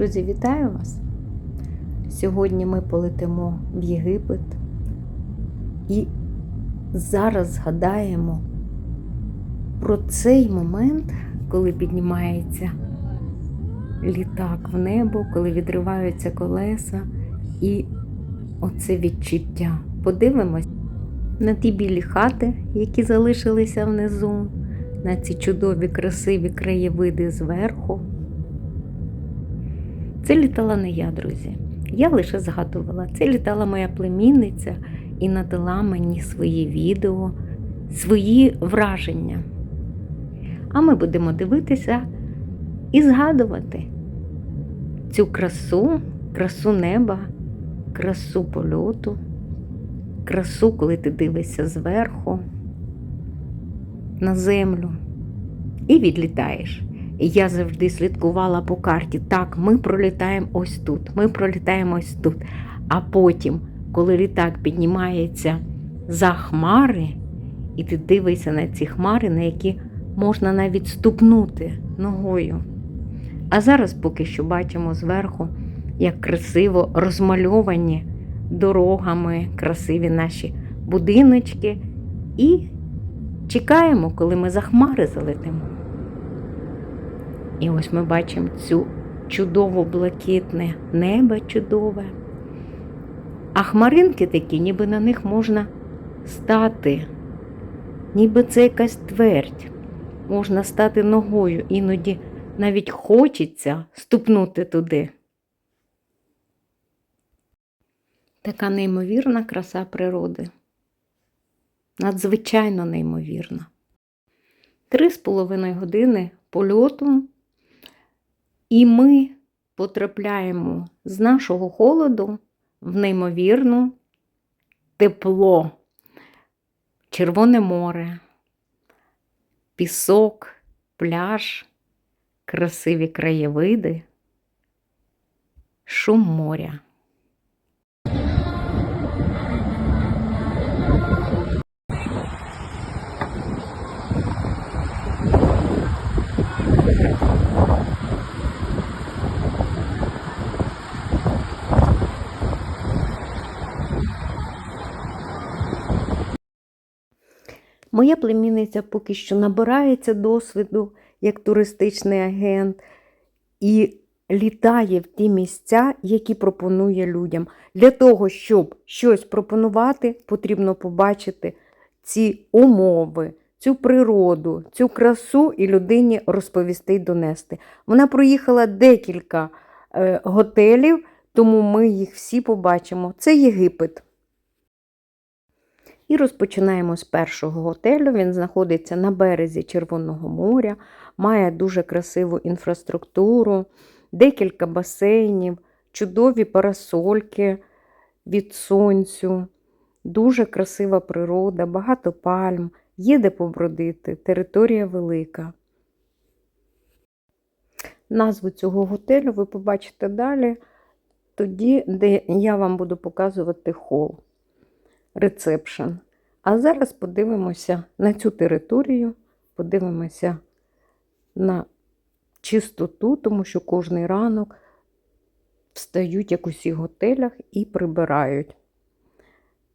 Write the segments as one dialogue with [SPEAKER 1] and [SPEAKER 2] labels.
[SPEAKER 1] Друзі, вітаю вас! Сьогодні ми полетимо в Єгипет і зараз згадаємо про цей момент, коли піднімається літак в небо, коли відриваються колеса і оце відчуття. Подивимось на ті білі хати, які залишилися внизу, на ці чудові красиві краєвиди зверху. Це літала не я, друзі. Я лише згадувала. Це літала моя племінниця і надала мені свої відео, свої враження. А ми будемо дивитися і згадувати цю красу, красу неба, красу польоту, красу, коли ти дивишся зверху на землю і відлітаєш. Я завжди слідкувала по карті. Так, ми пролітаємо ось тут, ми пролітаємо ось тут. А потім, коли літак піднімається за хмари, і ти дивишся на ці хмари, на які можна навіть ступнути ногою. А зараз поки що бачимо зверху, як красиво розмальовані дорогами красиві наші будиночки. І чекаємо, коли ми за хмари залетимо. І ось ми бачимо цю чудово блакитне небо чудове. А хмаринки такі, ніби на них можна стати, ніби це якась твердь. Можна стати ногою, іноді навіть хочеться ступнути туди. Така неймовірна краса природи. Надзвичайно неймовірна. Три з половиною години польоту і ми потрапляємо з нашого холоду в неймовірну тепло, Червоне море, пісок, пляж, красиві краєвиди, шум моря. Моя племінниця поки що набирається досвіду як туристичний агент і літає в ті місця, які пропонує людям. Для того, щоб щось пропонувати, потрібно побачити ці умови, цю природу, цю красу і людині розповісти й донести. Вона проїхала декілька е, готелів, тому ми їх всі побачимо. Це Єгипет. І розпочинаємо з першого готелю. Він знаходиться на березі Червоного моря, має дуже красиву інфраструктуру, декілька басейнів, чудові парасольки від сонцю, дуже красива природа, багато пальм, є де побродити, територія велика. Назву цього готелю ви побачите далі, тоді, де я вам буду показувати хол рецепшн. А зараз подивимося на цю територію, подивимося на чистоту, тому що кожний ранок встають як у всіх готелях і прибирають.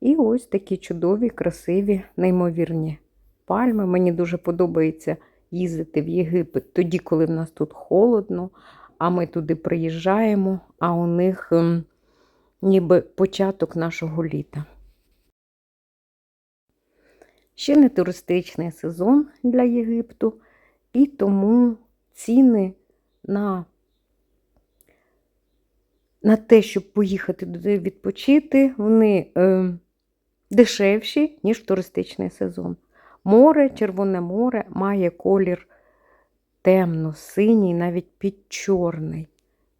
[SPEAKER 1] І ось такі чудові, красиві, неймовірні пальми. Мені дуже подобається їздити в Єгипет тоді, коли в нас тут холодно, а ми туди приїжджаємо, а у них ем, ніби початок нашого літа. Ще не туристичний сезон для Єгипту, і тому ціни на на те, щоб поїхати туди відпочити, вони е, дешевші, ніж туристичний сезон. Море, Червоне море має колір темно-синій, навіть під чорний,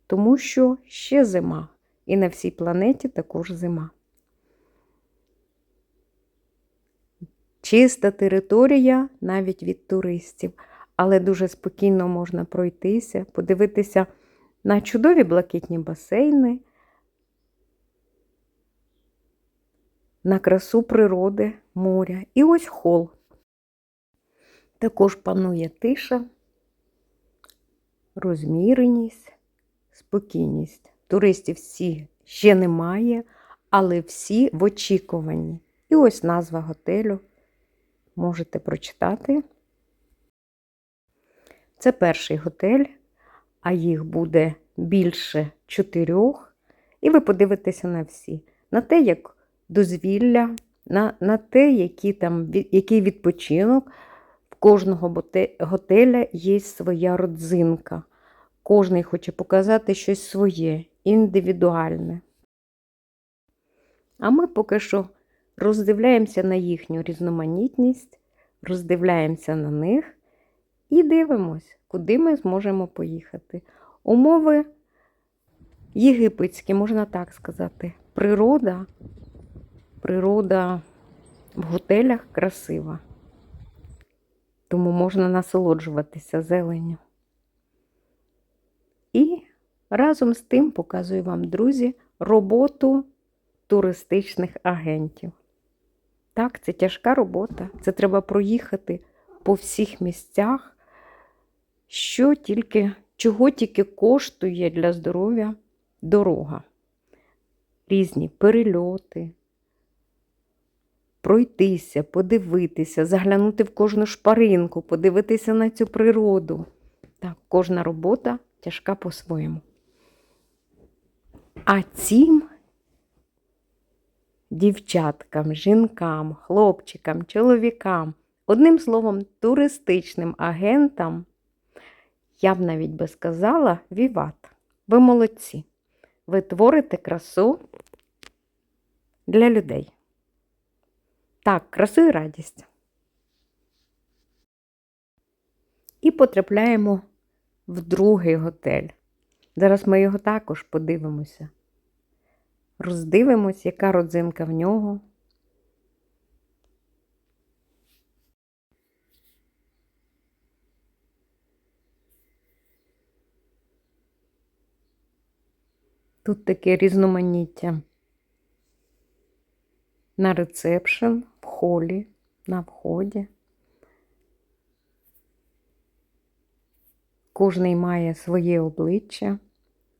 [SPEAKER 1] тому що ще зима, і на всій планеті також зима. Чиста територія навіть від туристів, але дуже спокійно можна пройтися, подивитися на чудові блакитні басейни, на красу природи, моря. І ось хол. Також панує тиша, розміреність, спокійність. Туристів всі ще немає, але всі в очікуванні. І ось назва готелю можете прочитати. Це перший готель, а їх буде більше чотирьох. І ви подивитеся на всі. На те, як дозвілля, на, на те, які там, який відпочинок. В кожного готеля є своя родзинка. Кожний хоче показати щось своє, індивідуальне. А ми поки що роздивляємося на їхню різноманітність, роздивляємося на них і дивимось, куди ми зможемо поїхати. Умови єгипетські, можна так сказати. Природа, природа в готелях красива. Тому можна насолоджуватися зеленню. І разом з тим показую вам, друзі, роботу туристичних агентів. Так, це тяжка робота. Це треба проїхати по всіх місцях, що тільки, чого тільки коштує для здоров'я дорога. Різні перельоти, пройтися, подивитися, заглянути в кожну шпаринку, подивитися на цю природу. Так, кожна робота тяжка по-своєму. А цим дівчаткам, жінкам, хлопчикам, чоловікам, одним словом, туристичним агентам, я б навіть би сказала, віват. Ви молодці. Ви творите красу для людей. Так, красу і радість. І потрапляємо в другий готель. Зараз ми його також подивимося. Роздивимось, яка родзинка в нього. Тут таке різноманіття на рецепшн, в холі, на вході. Кожний має своє обличчя,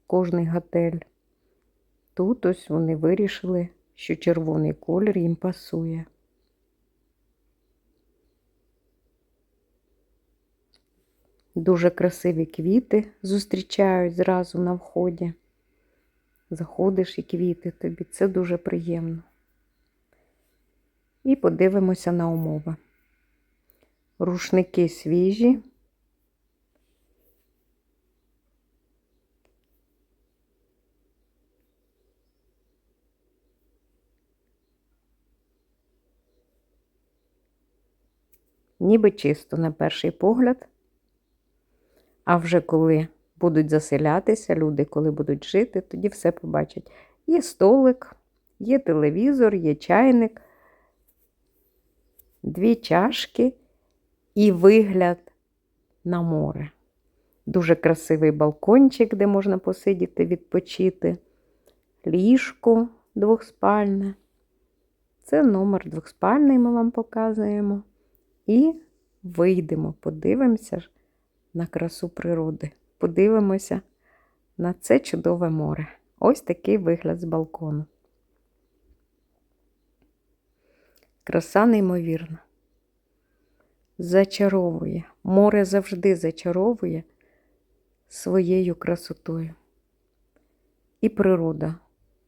[SPEAKER 1] кожний готель. Тут ось вони вирішили, що червоний колір їм пасує. Дуже красиві квіти зустрічають зразу на вході. Заходиш і квіти тобі, це дуже приємно. І подивимося на умови. Рушники свіжі. Ніби чисто на перший погляд. А вже коли будуть заселятися люди, коли будуть жити, тоді все побачать. Є столик, є телевізор, є чайник, дві чашки і вигляд на море. Дуже красивий балкончик, де можна посидіти, відпочити. Ліжко двохспальне. Це номер двохспальний ми вам показуємо. І вийдемо, подивимося на красу природи. Подивимося на це чудове море. Ось такий вигляд з балкону. Краса неймовірна. Зачаровує. Море завжди зачаровує своєю красотою. І природа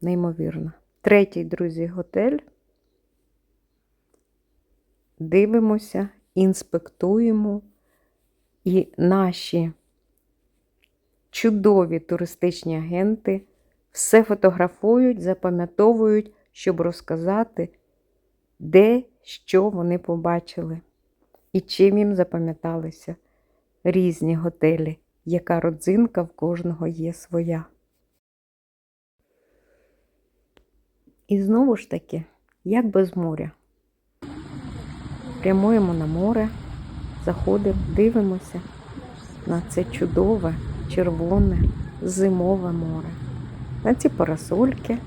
[SPEAKER 1] неймовірна. Третій, друзі, готель. Дивимося, інспектуємо, і наші чудові туристичні агенти все фотографують, запам'ятовують, щоб розказати, де що вони побачили і чим їм запам'яталися різні готелі, яка родзинка в кожного є своя. І знову ж таки, як без моря. Прямуємо на море, заходимо, дивимося на це чудове, червоне, зимове море, на ці парасольки,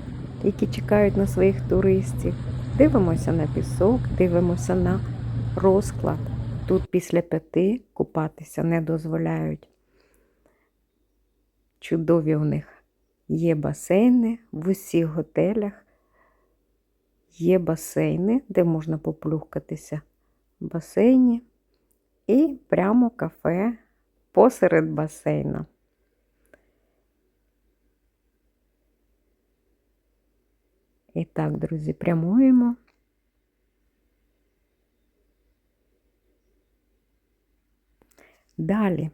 [SPEAKER 1] які чекають на своїх туристів. Дивимося на пісок, дивимося на розклад. Тут після п'яти купатися не дозволяють. чудові у них є басейни в усіх готелях. Є басейни, де можна поплюхкатися басейні, і прямо кафе посеред басейна. І так, друзі, прямуємо. Далі.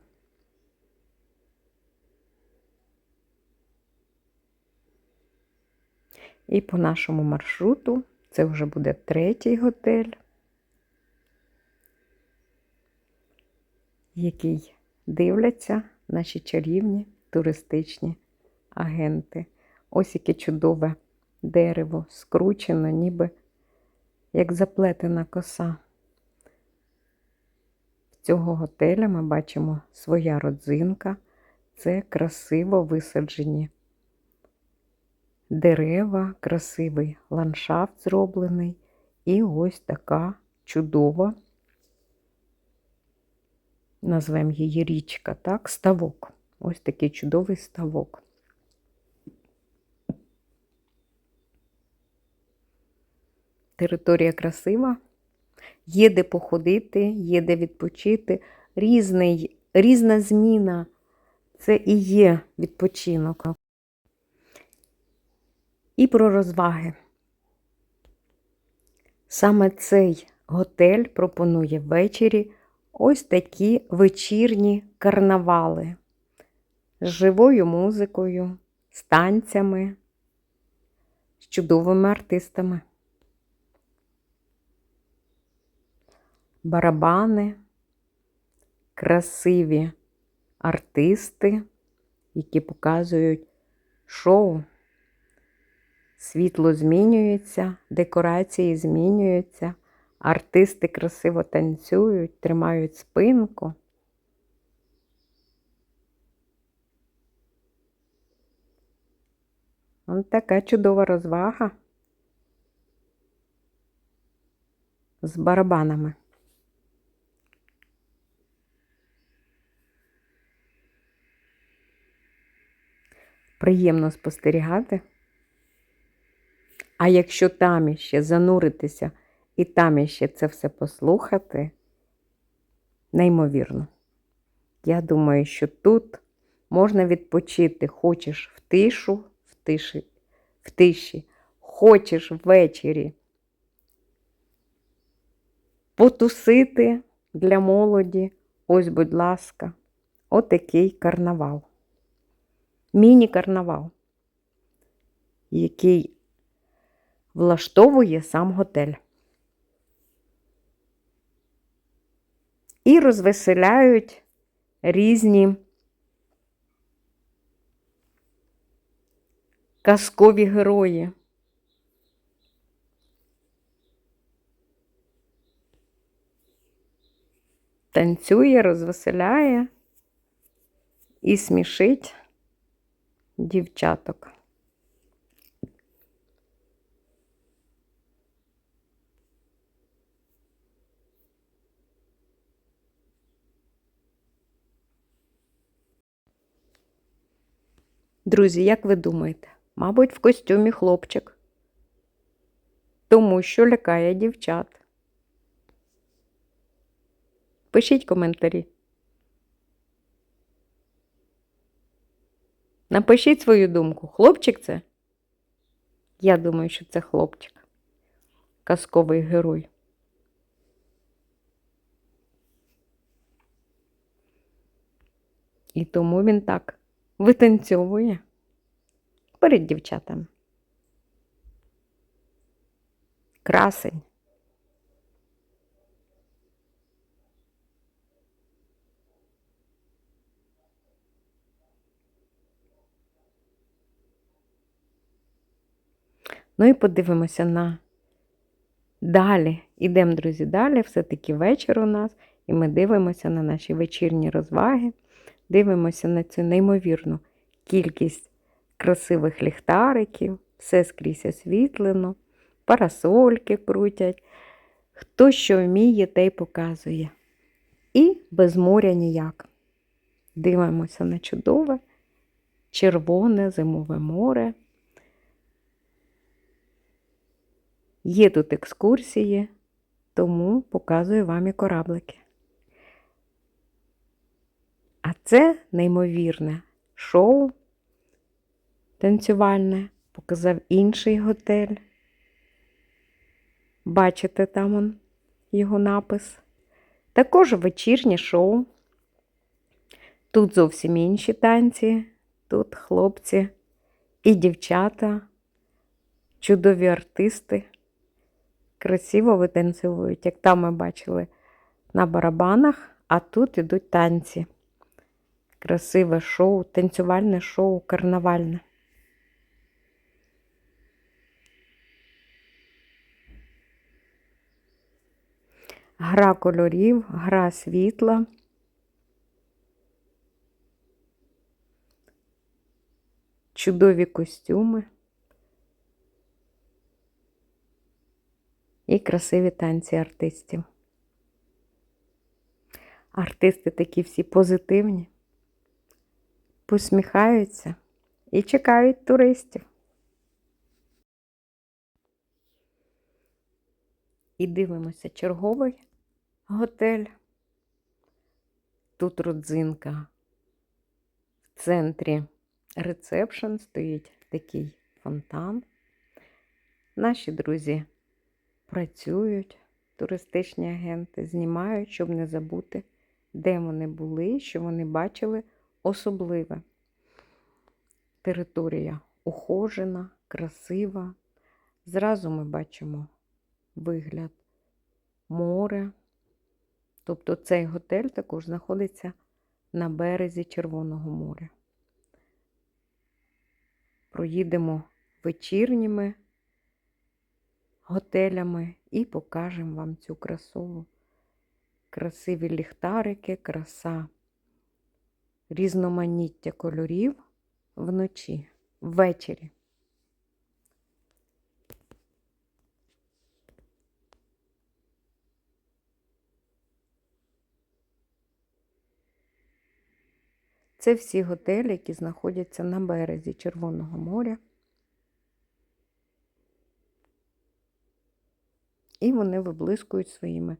[SPEAKER 1] І по нашому маршруту це вже буде третій готель, який дивляться наші чарівні туристичні агенти. Ось яке чудове дерево, скручено, ніби як заплетена коса. В цього готеля ми бачимо своя родзинка. Це красиво висаджені дерева, красивий ландшафт зроблений. І ось така чудова, назвемо її річка, так, ставок. Ось такий чудовий ставок. Територія красива, є де походити, є де відпочити. Різний, Різна зміна це і є відпочинок. І про розваги. Саме цей готель пропонує ввечері ось такі вечірні карнавали з живою музикою, з танцями, з чудовими артистами. Барабани, красиві артисти, які показують шоу. Світло змінюється, декорації змінюються, артисти красиво танцюють, тримають спинку. Ось така чудова розвага з барабанами. Приємно спостерігати. А якщо там іще зануритися і там іще це все послухати, неймовірно. Я думаю, що тут можна відпочити, хочеш в тишу, в тиші, в тиші, хочеш ввечері потусити для молоді. Ось, будь ласка, отакий карнавал. Міні-карнавал, який влаштовує сам готель. І розвеселяють різні казкові герої. Танцює, розвеселяє і смішить дівчаток. Друзі, як ви думаєте, мабуть, в костюмі хлопчик, тому що лякає дівчат. Пишіть коментарі. Напишіть свою думку. Хлопчик це? Я думаю, що це хлопчик. Казковий герой. І тому він так витанцьовує перед дівчатами. Красень. Ну і подивимося на далі. Ідемо, друзі, далі. Все-таки вечір у нас, і ми дивимося на наші вечірні розваги, дивимося на цю неймовірну кількість красивих ліхтариків, все скрізь освітлено, парасольки крутять. Хто що вміє, те й показує. І без моря ніяк. Дивимося на чудове червоне зимове море. Є тут екскурсії, тому показую вам і кораблики. А це неймовірне шоу танцювальне, показав інший готель. Бачите там он його напис. Також вечірнє шоу. Тут зовсім інші танці, тут хлопці і дівчата, чудові артисти, красиво витанцьовують, як там ми бачили на барабанах, а тут ідуть танці. Красиве шоу, танцювальне шоу, карнавальне. Гра кольорів, гра світла. Чудові костюми і красиві танці артистів. Артисти такі всі позитивні, посміхаються і чекають туристів. І дивимося черговий готель. Тут родзинка в центрі ресепшн стоїть такий фонтан. Наші друзі працюють, туристичні агенти, знімають, щоб не забути, де вони були, що вони бачили особливе. Територія ухожена, красива. Зразу ми бачимо вигляд море. Тобто цей готель також знаходиться на березі Червоного моря. Проїдемо вечірніми готелями і покажемо вам цю красову. Красиві ліхтарики, краса, різноманіття кольорів вночі, ввечері. Це всі готелі, які знаходяться на березі Червоного моря. І вони виблискують своїми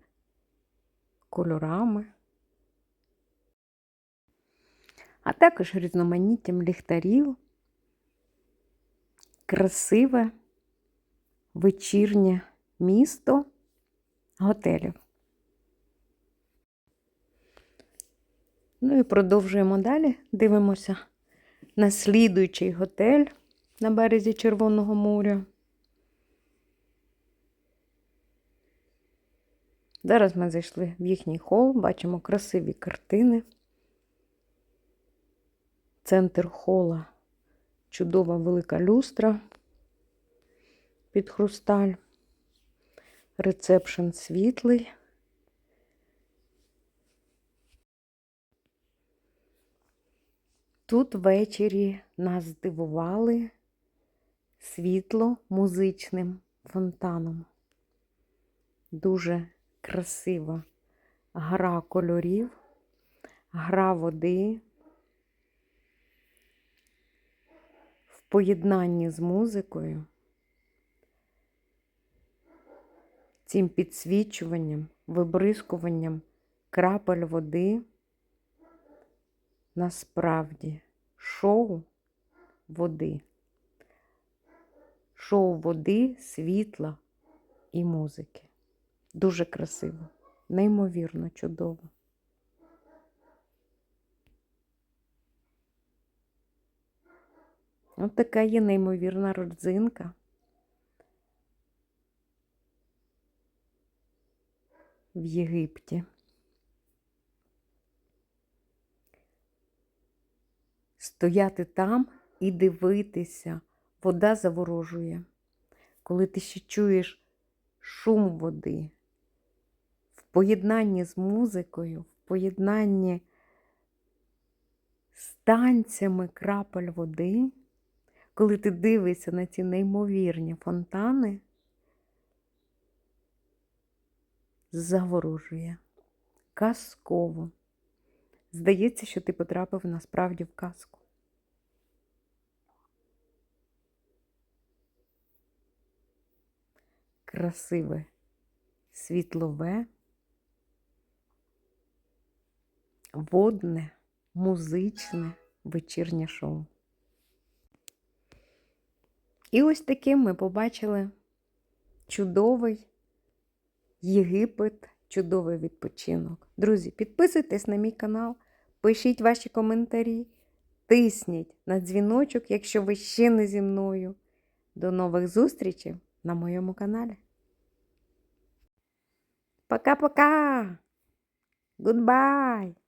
[SPEAKER 1] кольорами, а також різноманіттям ліхтарів, красиве вечірнє місто готелів. Ну і продовжуємо далі. Дивимося на слідуючий готель на березі Червоного моря. Зараз ми зайшли в їхній хол, бачимо красиві картини. Центр хола чудова велика люстра під хрусталь, рецепшн світлий. Тут ввечері нас здивували світло музичним фонтаном. Дуже красива гра кольорів, гра води в поєднанні з музикою, цим підсвічуванням, вибризкуванням крапель води. Насправді шоу води, шоу води, світла і музики. Дуже красиво, неймовірно чудово. Ось така є неймовірна родзинка. В Єгипті. Стояти там і дивитися, вода заворожує. Коли ти ще чуєш шум води, в поєднанні з музикою, в поєднанні з танцями крапель води, коли ти дивишся на ці неймовірні фонтани, заворожує казково. Здається, що ти потрапив насправді в казку. Красиве, світлове, водне, музичне вечірнє шоу. І ось таким ми побачили чудовий Єгипет, чудовий відпочинок. Друзі, підписуйтесь на мій канал, пишіть ваші коментарі, тисніть на дзвіночок, якщо ви ще не зі мною. До нових зустрічей на моєму каналі. Пока-пока! Goodbye!